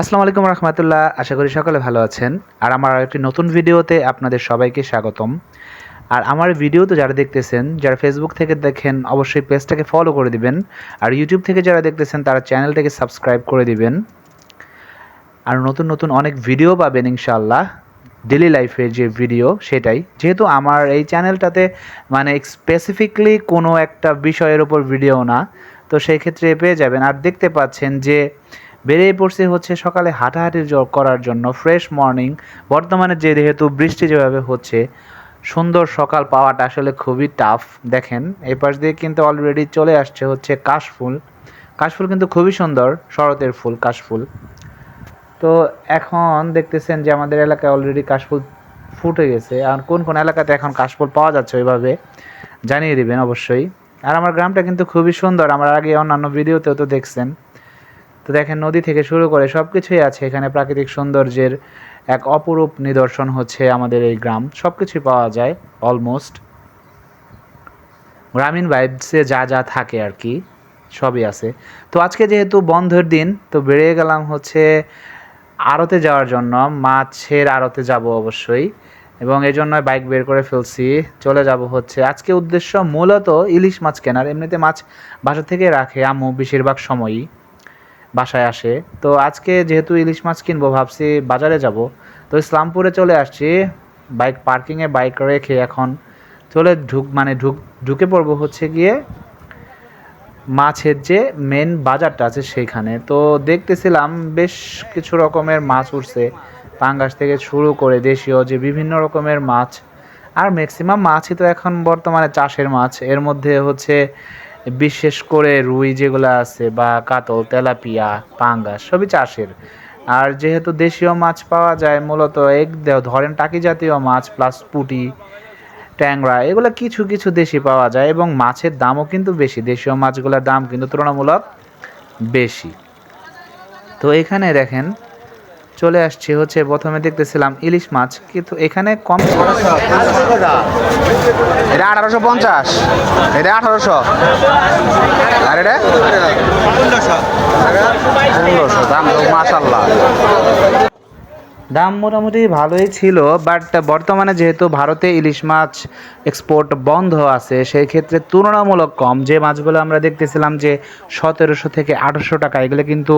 আসসালামু আলাইকুম রহমতুল্লাহ, আশা করি সকলে ভালো আছেন। আর আমার একটি নতুন ভিডিওতে আপনাদের সবাইকে স্বাগতম। আর আমার ভিডিও তো যারা দেখতেছেন, যারা ফেসবুক থেকে দেখেন, অবশ্যই পেজটাকে ফলো করে দিবেন। আর ইউটিউব থেকে যারা দেখতেছেন, তারা চ্যানেলটাকে সাবস্ক্রাইব করে দিবেন। আর নতুন নতুন অনেক ভিডিও পাবেন ইনশাআল্লাহ। ডেলি লাইফের যে ভিডিও, সেটাই। যেহেতু আমার এই চ্যানেলটাতে মানে স্পেসিফিকলি কোনো একটা বিষয়ের ওপর ভিডিও না, তো সেই ক্ষেত্রে পেয়ে যাবেন। আর দেখতে পাচ্ছেন যে বেরিয়ে পড়ছে হচ্ছে সকালে হাঁটাহাঁটি করার জন্য ফ্রেশ মর্নিং বর্তমানে যে যেহেতু বৃষ্টি যেভাবে হচ্ছে, সুন্দর সকাল পাওয়াটা আসলে খুবই টাফ দেখেন, এই পাশ দিয়ে কিন্তু অলরেডি চলে আসছে হচ্ছে কাশফুল। কাশফুল কিন্তু খুবই সুন্দর, শরতের ফুল, কাশফুল। তো এখন দেখতেছেন যে আমাদের এলাকায় অলরেডি কাশফুল ফুটে গেছে। আর কোন কোন এলাকাতে এখন কাশফুল পাওয়া যাচ্ছে ওইভাবে জানিয়ে দেবেন অবশ্যই। আর আমার গ্রামটা কিন্তু খুবই সুন্দর। আমার আগে অন্যান্য ভিডিওতেও তো দেখছেন। তো দেখেন, নদী থেকে শুরু করে সব কিছুই আছে। এখানে প্রাকৃতিক সৌন্দর্যের এক অপরূপ নিদর্শন হচ্ছে আমাদের এই গ্রাম। সব কিছুই পাওয়া যায় অলমোস্ট গ্রামীণ ভাইবসে যা যা থাকে আর কি, সবই আছে। তো আজকে যেহেতু বন্ধের দিন, তো বেরিয়ে গেলাম হচ্ছে আড়তে যাওয়ার জন্য। মাছের আড়তে যাব অবশ্যই। এবং এই জন্য বাইক বের করে ফেলছি। চলে যাব হচ্ছে। আজকে উদ্দেশ্য মূলত ইলিশ মাছ কেনার। এমনিতে মাছ বাসা থেকে রাখে আম্মু, বেশিরভাগ সময়ই। বাসায় আসে। তো আজকে যেহেতু ইলিশ মাছ কিনবো, ভাবছি বাজারে যাব। তো ইসলামপুরে চলে আসছি। বাইক পার্কিংয়ে বাইক রেখে এখন চলে ঢুক মানে ঢুক, ঢুকে পড়ব হচ্ছে গিয়ে মাছের যে মেন বাজারটা আছে সেইখানে। তো দেখতেছিলাম বেশ কিছু রকমের মাছ উঠছে। পাঙ্গাস থেকে শুরু করে দেশীয় যে বিভিন্ন রকমের মাছ। আর ম্যাক্সিমাম মাছই তো এখন বর্তমানে চাষের মাছ। এর মধ্যে হচ্ছে বিশেষ করে রুই যেগুলো আছে বা কাতল, তেলাপিয়া, পাঙ্গাস, সবই চাষের। আর যেহেতু দেশীয় মাছ পাওয়া যায়, মূলত এক ধরেন টাকি জাতীয় মাছ প্লাস পুঁটি, ট্যাংরা, এগুলো কিছু কিছু দেশি পাওয়া যায় এবং মাছের দামও কিন্তু বেশি। দেশীয় মাছগুলোর দাম কিন্তু তুলনামূলক বেশি। তো এখানে দেখেন চলে আসছে হচ্ছে প্রথমে দেখতেছিলাম ইলিশ মাছ কিন্তু এখানে কম এটা আঠারোশো পঞ্চাশ। এটা আঠারোশো। আর এটা? পনেরোশো। দাম মাসাল্লাহ দাম মোটামুটি ভালোই ছিল বাট বর্তমানে যেহেতু ভারতে ইলিশ মাছ এক্সপোর্ট বন্ধ আছে, সেই ক্ষেত্রে তুলনামূলক কম। যে মাছগুলো আমরা দেখতেছিলাম যে সতেরোশো থেকে আঠারোশো টাকা, এগুলো কিন্তু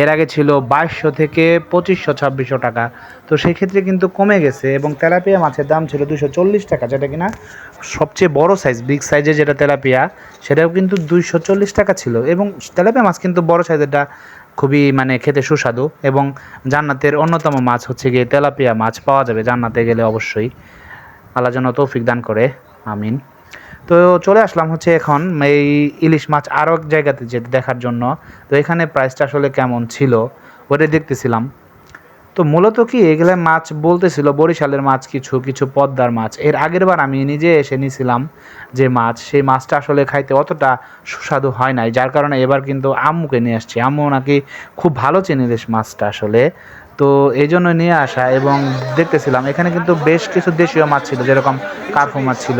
এর আগে ছিল বাইশশো থেকে পঁচিশশো, ছাব্বিশশো টাকা। তো সেই ক্ষেত্রে কিন্তু কমে গেছে এবং তেলাপিয়া মাছের দাম ছিল দুশো চল্লিশ টাকা, যেটা কিনা সবচেয়ে বড় সাইজ বিগ সাইজের যেটা তেলাপিয়া, সেটাও কিন্তু দুইশো চল্লিশ টাকা ছিল। এবং তেলাপিয়া মাছ কিন্তু বড় সাইজেরটা খুবই মানে খেতে সুস্বাদু এবং জান্নাতের অন্যতম মাছ হচ্ছে গিয়ে তেলাপিয়া মাছ। পাওয়া যাবে জান্নাতে গেলে অবশ্যই। আল্লাহ যেন তৌফিক দান করে। আমিন। তো চলে আসলাম হচ্ছে এখন এই ইলিশ মাছ আরও এক জায়গাতে যেতে দেখার জন্য। তো এখানে প্রাইসটা আসলে কেমন ছিল? ওটাই দেখতেছিলাম। তো মূলত কি, এগুলা মাছ বলতেছিল বরিশালের মাছ কিছু কিছু পদ্মার মাছ। এর আগের বার আমি নিজে এসে নিয়েছিলাম যে মাছ, সেই মাছটা আসলে খাইতে অতটা সুস্বাদু হয় নাই, যার কারণে এবার কিন্তু আম্মুকে নিয়ে আসছি। আম্মু নাকি খুব ভালো চেনে ইলিশ মাছটা আসলে। তো এই জন্য নিয়ে আসা এবং দেখতেছিলাম, এখানে কিন্তু বেশ কিছু দেশীয় মাছ ছিল, যেরকম কার্পু মাছ ছিল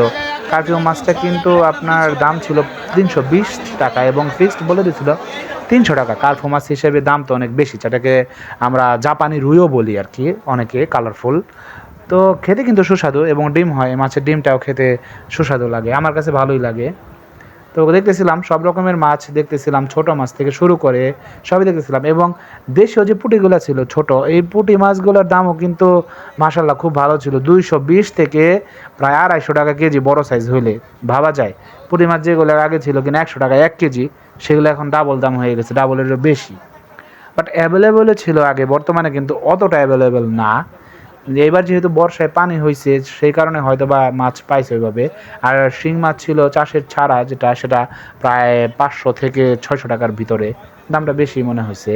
কার্পু মাছটা কিন্তু আপনার দাম ছিল তিনশো বিশ টাকা এবং ফিক্সড বলে দিয়েছিল তিনশো টাকা। কার্পু মাছ হিসেবে দাম তো অনেক বেশি, যেটাকে আমরা জাপানি রুইও বলি আর কি, অনেকে কালারফুল তো খেতে কিন্তু সুস্বাদু এবং ডিম হয় মাছের ডিমটাও খেতে সুস্বাদু লাগে, আমার কাছে ভালোই লাগে। তো দেখতেছিলাম সব রকমের মাছ দেখতেছিলাম, ছোট মাছ থেকে শুরু করে সবই দেখতেছিলাম এবং দেশীয় যে পুঁটিগুলো ছিল ছোট, এই পুঁটি মাছগুলোর দামও কিন্তু মাসাল্লাহ খুব ভালো ছিল। দুইশো বিশ থেকে প্রায় আড়াইশো টাকা কেজি বড় সাইজ হইলে ভাবা যায়। পুঁটি মাছ যেগুলো আগে ছিল কিনা একশো টাকা এক কেজি, সেগুলো এখন ডাবল দাম হয়ে গেছে ডাবলেরও বেশি। বাট অ্যাভেলেবেলও ছিল আগে, বর্তমানে কিন্তু অতটা অ্যাভেলেবেল না। এবার যেহেতু বর্ষায় পানি হয়েছে সেই কারণে হয়তো বা মাছ পাইছে ওইভাবে। আর শিং মাছ ছিল চাষের ছাড়া, যেটা সেটা প্রায় পাঁচশো থেকে ছয়শো টাকার ভিতরে, দামটা বেশি মনে হয়েছে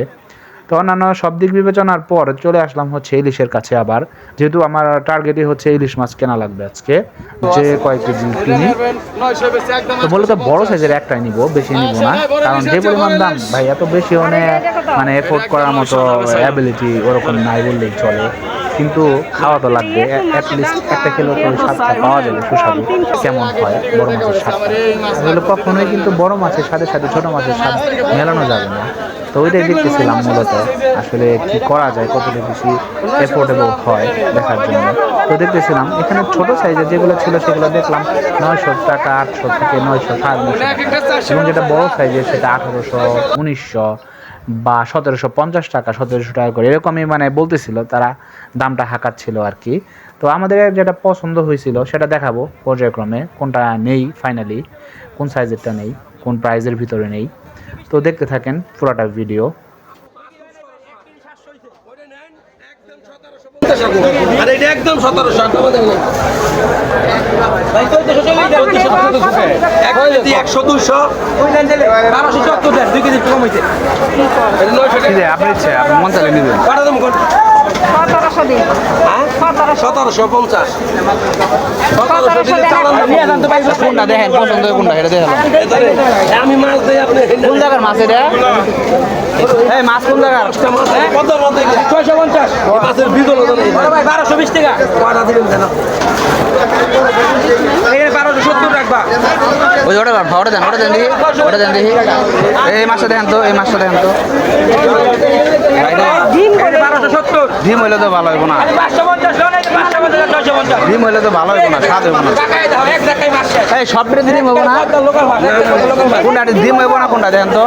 তো অন্যান্য সব দিক বিবেচনার পর চলে আসলাম হচ্ছে ইলিশের কাছে আবার। যেহেতু আমার টার্গেটই হচ্ছে ইলিশ মাছ কেনা লাগবে আজকে, যে কয়েক কেজি কিনি। তো বড় সাইজের একটাই নিব, বেশি নিব না। কারণ যে পরিমাণ দাম ভাই এত বেশি মানে মানে এফোর্ড করার মতো অ্যাবিলিটি ওরকম নাই বললেই চলে। কিন্তু খাওয়া তো লাগবে অ্যাটলিস্ট একটা খেলেও তো স্বাদটা পাওয়া যাবে সুস্বাদু। কেমন হয় বড় মাছের স্বাদটা? আসলে কখনোই কিন্তু বড় মাছের সাথে সাথে ছোট মাছের স্বাদ মেলানো যাবে না। তো ওইটাই দেখতেছিলাম মূলত, আসলে কি করা যায়, কতটা বেশি এফোর্ডেবল হয় দেখার জন্য। তো দেখতেছিলাম, এখানে ছোট সাইজের যেগুলো ছিল সেগুলো দেখলাম, নয়শো টাকা, আটশো থেকে নয়শো নয়শো টাকা। এবং যেটা বড় সাইজের সেটা আঠারোশো, উনিশশো। বা সতেরোশো পঞ্চাশ টাকা, সতেরোশো টাকা করে। এরকমই মানে বলতেছিল, তারা দামটা হাঁকাচ্ছিল আর কি। তো আমাদের যেটা পছন্দ হয়েছিল, সেটা দেখাবো পর্যায়ক্রমে, কোনটা নেই ফাইনালি কোন সাইজেরটা নেই, কোন প্রাইজের ভিতরে নেই। তো দেখতে থাকেন পুরোটা ভিডিও আর এটা একদম সতেরোশো এক কেজি একশো দুশো বারোশো চুয়াত্তর দেন দুই কেজি কম হয়েছে আপনি ইচ্ছে আপনি মন চালিয়ে নেবেন। কটা দাম কোন? সতেরোশো দিন। হ্যাঁ? সতেরোশো। পঞ্চাশ। কোনটা দেখেন পছন্দ কোনটা এটা দেখেন। আমি মাছ দিই আপনি কোন জায়গার মাছ এটা? এই মাছ কোন জায়গার? কত ছয়শো পঞ্চাশ। মাছের বিদল ভাই বারোশো বিশ টাকা। কটা দিবেন কেন? বারোশো সত্তর রাখবা। ওই ওটা কাট ওটা দেন ওটা দেন দেখি ওটা দেন দেখি। এই মাছটা দেখেন তো এই মাছটা দেখেন তো। সত্তর। ডিম হইলে তো ভালো হইব না। ডিম হইলে তো ভালো হইব না স্বাদ হইব না। এই সব বেড়ে ডিম হইব না। কোনটা ডিম হইব না কোনটা দেখেন তো।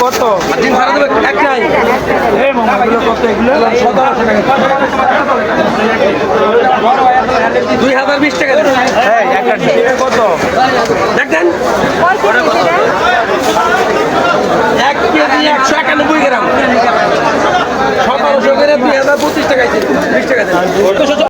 কত? ডিম ছাড়া দেবে কত এগুলো সতেরোশো টাকা দুই হাজার বিশ টাকা। একটা কত? দেখেন। কেজি একশো একানব্বই গ্রাম। সতেরোশো করে দুই হাজার পঁচিশ টাকা